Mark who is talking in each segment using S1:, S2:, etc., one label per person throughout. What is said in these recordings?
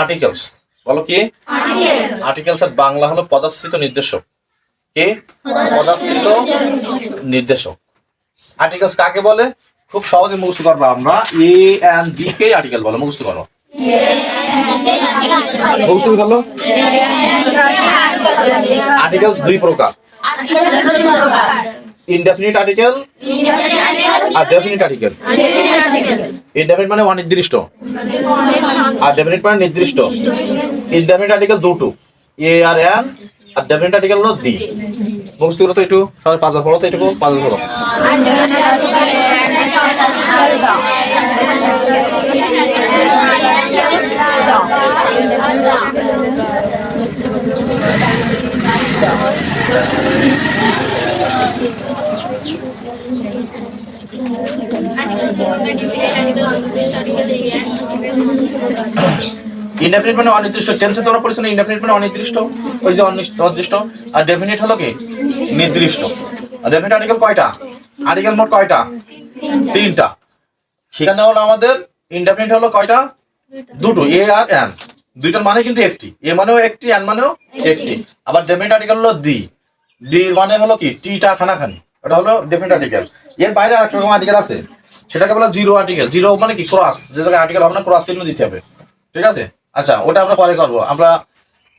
S1: Articles বলো কি? Articles এর বাংলা হলো পদাশ্রিত নির্দেশক। কি? পদাশ্রিত নির্দেশক। আর্টিকেলস কাকে বলে? খুব সহজে মুখস্থ করব আমরা। এ এন্ড বি কে আর্টিকেল বলে। মুখস্থ করো। মুখস্থ করল আর্টিকেলস দুই প্রকার। ইনডেফিনিট আর্টিকেল আর ডেফিনিট আর্টিকেল ইনডেফিনিট মানে অনির্দিষ্ট। আর ডেফিনিট মানে নির্দিষ্ট। ইনডেফিনিট আর্টিকেল দুটো। এ আর এন আর ডেফিনিট আর্টিকেল হলো দি মুখস্থ করো তো একটু। সবাই পাঁচবার পড়ো তো একটু পাঁচবার পড়ো। ইনডেফিনিট মানে অনির্দিষ্ট। টেন্সে তোমরা পড়েছো না ইনডেফিনিট মানে অনির্দিষ্ট? ওই যে অনির্দিষ্ট আর ডেফিনিট হলো কি? নির্দিষ্ট। ডেফিনিট আর্টিকেল কয়টা? আর্টিকেল মোট কয়টা? তিনটা। সেখানে হলো আমাদের ইনডেফিনিট হলো কয়টা? দুটো এ আর এন দুইটার মানে কিন্তু একটি। এ মানেও একটি এন মানেও একটি। আবার ডেফিনিট আর্টিকেল হলো দি ডি মানে হলো কি? টি টিটা খানাখানি। ওটা হলো ডেফিনিট আর্টিকেল এর বাইরে আরেকটা রকম আর্টিকেল আছে। সেটাকে বলা জিরো আর্টিকেল জিরো মানে কি? ক্রস যে জায়গায় আর্টিকেল হবে না ক্রস চিহ্ন দিতে হবে। ঠিক আছে? আচ্ছা ওটা আমরা পরে করব। আমরা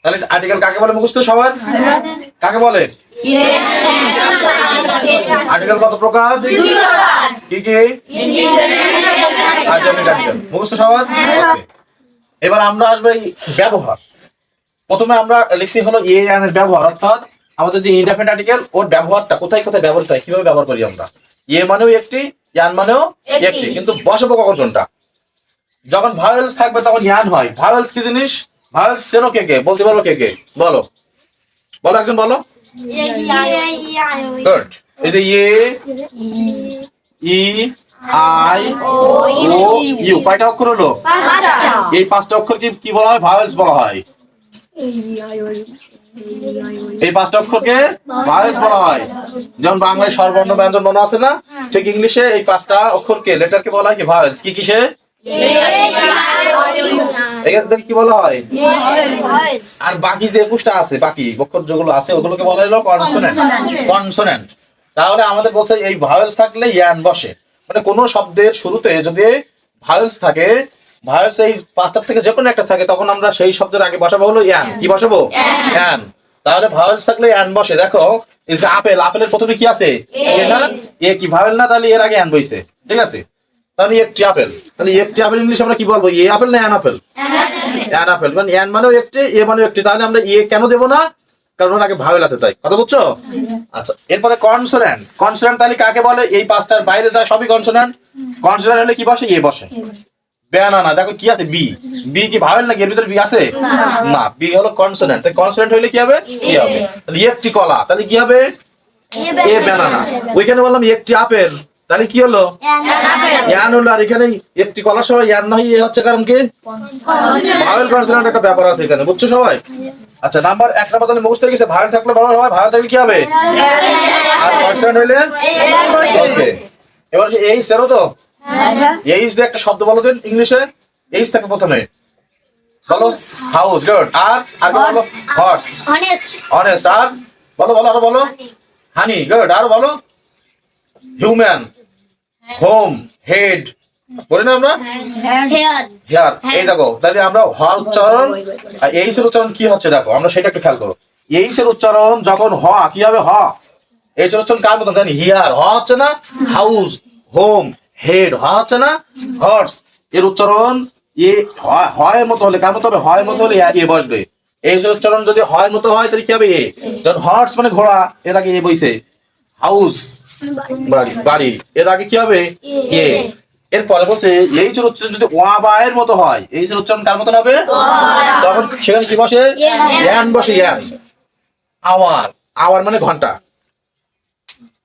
S1: তাহলে আর্টিকেল কাকে বলে মুখস্থ সবার? কাকে বলে? আর্টিকেল কত প্রকার? কি কি? মুখস্থ সবার? এবার আমরা আসব ব্যবহার। প্রথমে আমরা লিখছি হলো এ এর ব্যবহার, অর্থাৎ আমাদের যে ইন্ডিপেন্ডেন্ট আর্টিকেল ওর ব্যবহারটা কোথায় কোথায় ব্যবহৃত হয়, কীভাবে ব্যবহার করি আমরা? এ মানেও একটি ইয়ান মানেও
S2: একটি।
S1: কিন্তু বসবো কখন কোনটা যখন ভাওয়েলস থাকবে তখন ইয়ান হয়। ভাওয়েলস কি জিনিস? ভাওয়েলস চেনো কে কে? বলতে পারব কে কে? বলো। বলো একজন বলো। গুড এই যে এ ই আই ও ইউ কয়টা অক্ষর হলো? এই পাঁচটা অক্ষর কি কি বলা হয়? ভাওয়েলস বলা হয়। এই পাঁচটা অক্ষরকে ভাওয়েলস বলা হয়। যেমন বাংলায় স্বরবর্ণ ব্যঞ্জন বর্ণ আছে না, ঠিক ইংলিশে এই পাঁচটা অক্ষরকে লেটারকে বলা হয় কি? ভাওয়েলস কি কিসে? কি বলা হয়? আর বাকি যে একুশটা আছে, বাকি অক্ষর যেগুলো আছে, ওগুলোকে বলা হলো কনসোনেন্ট কনসোনেন্ট তাহলে আমাদের বলছে এই ভাওয়েলস থাকলে ইয়ান বসে। মানে কোনো শব্দের শুরুতে যদি ভাওয়েলস থাকে ভাওয়েলস এই পাঁচটার থেকে যে কোনো একটা থাকে তখন আমরা সেই শব্দের আগে বসাবো হলো ইয়ান। কি বসাবো? ইয়ান। তাহলে ভাওয়েলস থাকলে ইয়ান বসে। দেখো এই যে আপেল আপেলের প্রথমে কি আছে? এ। না? এ কি ভাওয়েল না? তাহলে এর আগে ইয়ান বইছে। ঠিক আছে? তাহলে একটি আপেল। তাহলে একটি আপেল ইংলিশ আমরা কি বলব? এ আপেল না অ্যান আপেল? An apple. মানে অ্যান মানেও একটি এ মানেও একটি। তাহলে আমরা এ কেন দেবো না? কারণ ওর আগে ভাওয়েল আছে তাই। কথা বুঝছ? আচ্ছা এরপরে কনসোনেন্ট। কনসোনেন্ট তাহলে কাকে বলে? এই পাঁচটার বাইরে যায় সবই কনসোনেন্ট। কনসোনেন্ট হলে কি বসে। এ বসে। বেয়ানা দেখো কি আছে বি বি কি ভাওয়েল নাকি এর ভিতরে বি আছে না বি হলো কনসোনেন্ট তাই কনসোনেন্ট হলে কি হবে কি হবে তাহলে একটি কলা তাহলে কি হবে এ ব্যানানা ওইখানে বললাম একটি আপেল তাহলে কি হলো ইয়ান হলো আর এখানে একটি কলার সময় ইয়ান নয় এ হচ্ছে কারণ কি ভাওয়েল কনসোনেন্ট একটা ব্যাপার আছে এখানে বুঝছ সবাই আচ্ছা নাম্বার এক নাম্বার তাহলে মুখস্থ হয়ে গেছে ভাওয়েল থাকলে ভালো হয় ভাওয়েল থাকলে কি হবে আর কনসোনেন্ট হইলে ওকে এবার এইচ এরও তো এইচ দিয়ে একটা শব্দ বলো দিন ইংলিশে। এইচ থাকে প্রথমে। বলো। হাউস গুড আর আর বলো? হর্স অনেস্ট আর বলো বলো আরও বলো? হানি গুড আর বলো? হিউম্যান হোম হেড বলি না আমরা? হেয়ার এই দেখো তাহলে আমরা হ উচ্চারণ আর এইচ এর উচ্চারণ কি হচ্ছে দেখো? আমরা সেটা একটু খেয়াল করো। এইচ এর উচ্চারণ যখন হ কি হবে হ? এইচ এর উচ্চারণ কার মতন জানি? হিয়ার হ হচ্ছে না? হাউস হোম হেড হ হচ্ছে না? হর্স এর উচ্চারণ এ হয়- মতো হলে কার মতো হবে? হয় মতো হলে এ বসবে। এই যে উচ্চারণ যদি হয় মতো হয় তাহলে কি হবে এ? যখন হর্স মানে ঘোড়া এর আগে এ বইছে। হাউস বাড়ি বাড়ি। এর আগে কি হবে? এ। এরপরে বলছে এই যে উচ্চারণ যদি ওয়া বা এর মতো হয় এই যে উচ্চারণ কার মতন হবে? তখন সেখানে কি বসে? ইয়ান বসে ইয়ান। আওয়ার। আওয়ার মানে ঘণ্টা।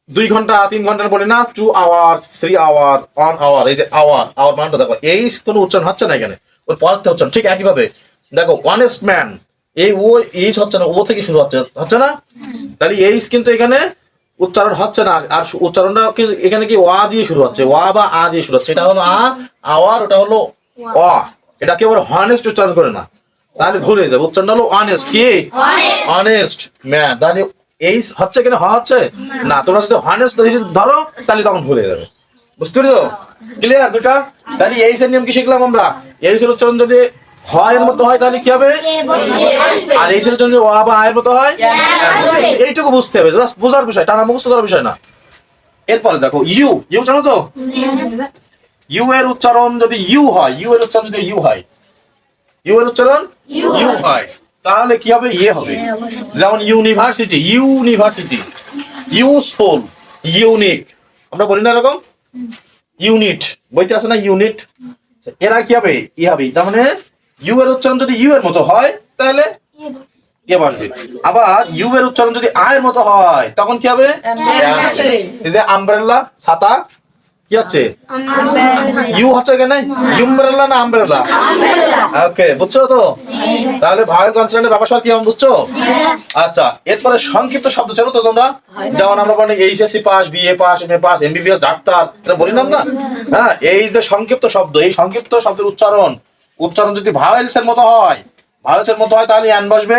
S1: দুই ঘণ্টা তিন ঘণ্টা বলে না two hour three hour an hour এই যে আওয়ার আওয়ার মানটা দেখো এই কোনো উচ্চারণ হচ্ছে না এখানে ওর পরের উচ্চারণ ঠিক একইভাবে দেখো ওয়ানেস্ট ম্যান এই ও এইচ হচ্ছে না ও থেকে শুরু হচ্ছে হচ্ছে না? তাহলে এইচ কিন্তু এখানে উচ্চারণ হচ্ছে না আর উচ্চারণটা কিন্তু এখানে কি ওয়া দিয়ে শুরু হচ্ছে ওয়া বা আ দিয়ে শুরু হচ্ছে এটা হলো আ আওয়ার ওটা হলো অ এটা কেবল হনেস্ট উচ্চারণ করে না তাহলে ভুল হয়ে যাবে উচ্চারণ হলো অনেস্ট কি? অনেস্ট ম্যান তাহলে এই হচ্ছে কিনা হওয়া হচ্ছে? না তোমরা যদি অনেস্ট ধরো তাহলে তখন ভুলে যাবে। বুঝতে পেরেছ? ক্লিয়ার দুটা? তাহলে এই নিয়ম কি শিখলাম আমরা? এই উচ্চারণ যদি হয় এর মতো হয় তাহলে কি হবে? আর এই এর যদি অ বা আয়ের মতো হয়? এইটুকু বুঝতে হবে জাস্ট বোঝার বিষয় টানা মুখস্থ করার বিষয় না। এরপরে দেখো ইউ ইউ জানো তো? ইউ এর উচ্চারণ যদি ইউ হয় ইউ এর উচ্চারণ যদি ইউ হয় ইউ এর উচ্চারণ ইউ হয়। তাহলে কি হবে? ইয়ে হবে। যেমন ইউনিভার্সিটি ইউনিভার্সিটি ইউজফুল ইউনিক। আমরা বলি না এরকম? ইউনিট। বইতে আছে না ইউনিট? এরা কি হবে? ই হবে। তার মানে ইউ এর উচ্চারণ যদি ইউ এর মতো হয় তাহলে কে বসবে? আবার ইউ এর উচ্চারণ যদি আয়ের মতো হয় তখন কি হবে? এই যে আমব্রেলা ছাতা হচ্ছে? ইউ হচ্ছে কেন? ইউমব্রেলা না আমব্রেলা? ওকে বুঝছ তো? তাহলে ভাইয়ের কনসার্নের ব্যাপার কি আমি বুঝছ? আচ্ছা এরপরে সংক্ষিপ্ত শব্দ ছিল তো তোমরা? যেমন আমরা বলি HSC pass BA pass MA pass MBBS doctor, এটা বলি না আমরা? হ্যাঁ এই যে সংক্ষিপ্ত শব্দ, এই সংক্ষিপ্ত শব্দের উচ্চারণ উচ্চারণ যদি ভাওয়েলস এর মতো হয় ভাওয়েলস এর মতো হয় তাহলে অ্যান বসবে,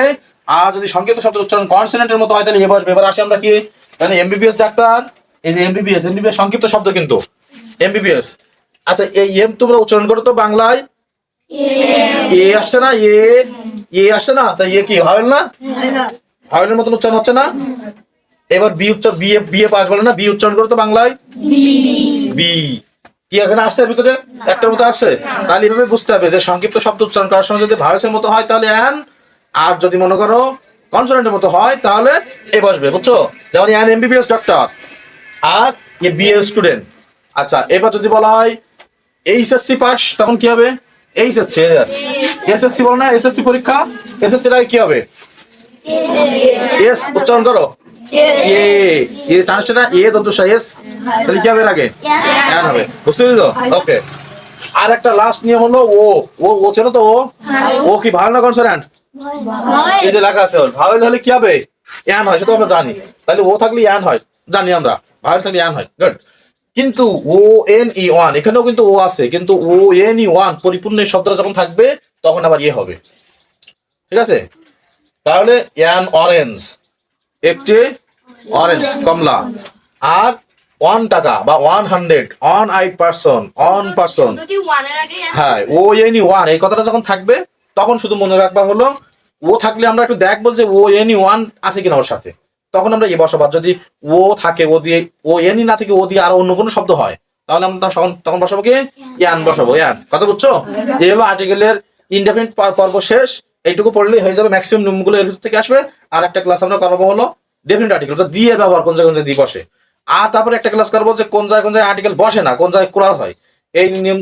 S1: আর যদি সংক্ষিপ্ত শব্দের উচ্চারণ কনসোনেন্টের মতো হয় তাহলে এ বসবে। এবার আসি আমরা কি? মানে এমবিবিএস ডাক্তার, এই যে এমবিবিএস এমবিবিএস সংক্ষিপ্ত শব্দ কিন্তু। এমবিবিএস আচ্ছা এই এম তোমরা উচ্চারণ করো তো বাংলায়। এ। আসছে না এ এ আসছে না তাই এ কি ভাওয়েল না? ভাওয়েলের মতন উচ্চারণ হচ্ছে না? এবার বি উচ্চারণ বি বি এ পাস বলে না বি উচ্চারণ করো তো বাংলায়। বি। কি এখানে আসছে এর ভিতরে? একটার মতো আসছে? তাহলে এভাবে বুঝতে হবে যে সংক্ষিপ্ত শব্দ উচ্চারণ করার সময় যদি ভাওয়েলসের মতো হয় তাহলে অ্যান আর যদি মনে করো কনসোনেন্টের মতো হয় তাহলে এ বসবে বুঝছ? যেমন অ্যান এমবিবিএস ডক্টর আর এ বি এ স্টুডেন্ট আচ্ছা এবার যদি বলা হয় এইচএসসি পাস তখন কি হবে? এইচএসসি এসএসসি বলো না এসএসসি পরীক্ষা? এসএসসি আগে কি হবে? এস উচ্চারণ করো। এ এ টানছে এ দন্তসা এস। তাহলে কি হবে এর আগে? এন হবে। বুঝতে পেরেছ? ওকে আর একটা লাস্ট নিয়ম হলো ও। ও ও তো ও? ও কি ভালো না কনসোনেন্ট এই যে লেখা আছে ওর। ভাওয়েল হলে কি হবে? ইয়ান হয় সেটা আমরা জানি। তাহলে ও থাকলে হয়। জানি আমরা। ভাওয়েল থাকলে হয়। গুড কিন্তু ও এন ই ওয়ান এখানেও কিন্তু ও আছে কিন্তু ও এন ই ওয়ান পরিপূর্ণ শব্দটা যখন থাকবে তখন আবার ইয়ে হবে। ঠিক আছে? তাহলে ইয়ান অরেঞ্জ একটি অরেঞ্জ কমলা। আর ওয়ান টাকা বা one hundred an eight person an person হ্যাঁ ও এনি ওয়ান এই কথাটা যখন থাকবে তখন শুধু মনে রাখবা হলো ও থাকলে আমরা একটু দেখব যে ও এনি ওয়ান আছে কিনা ওর সাথে। তখন আমরা এ বসাবো যদি ও থাকে, ও দিয়ে, ও এনি না থেকে, ও দিয়ে আর অন্য কোনো শব্দ হয়, তাহলে আমরা তখন তখন বসাবো কি? ইয়ান বসাবো, ইয়ান। কথা বুঝছ? হলো আর্টিকেলের ইন্ডিপেন্ডেন্ট পর্ব শেষ। এইটুকু পড়লেই হয়ে যাবে ম্যাক্সিমাম নিয়মগুলো এর থেকে আসবে। আর একটা ক্লাস আমরা করাবো হলো ডেফিনেট আর্টিকেল দিয়ে ব্যবহার কোন জায়গায় কোন জায়গায় দিয়ে বসে। আর তারপরে একটা ক্লাস করব যে কোন জায়গায় কোন জায়গায় আর্টিকেল বসে না, কোন জায়গায় ক্লাস হয়। এই নিয়ম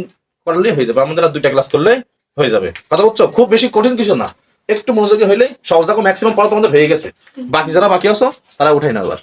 S1: করলেই হয়ে যাবে। আমাদের দুইটা ক্লাস করলে হয়ে যাবে। কথা বুঝছ? খুব বেশি কঠিন কিছু না। একটু মনোযোগী হইলে সহজ। দেখো ম্যাক্সিমাম পড়া তোমাদের হয়ে গেছে। বাকি যারা বাকি আছো, তারা উঠাই না আবার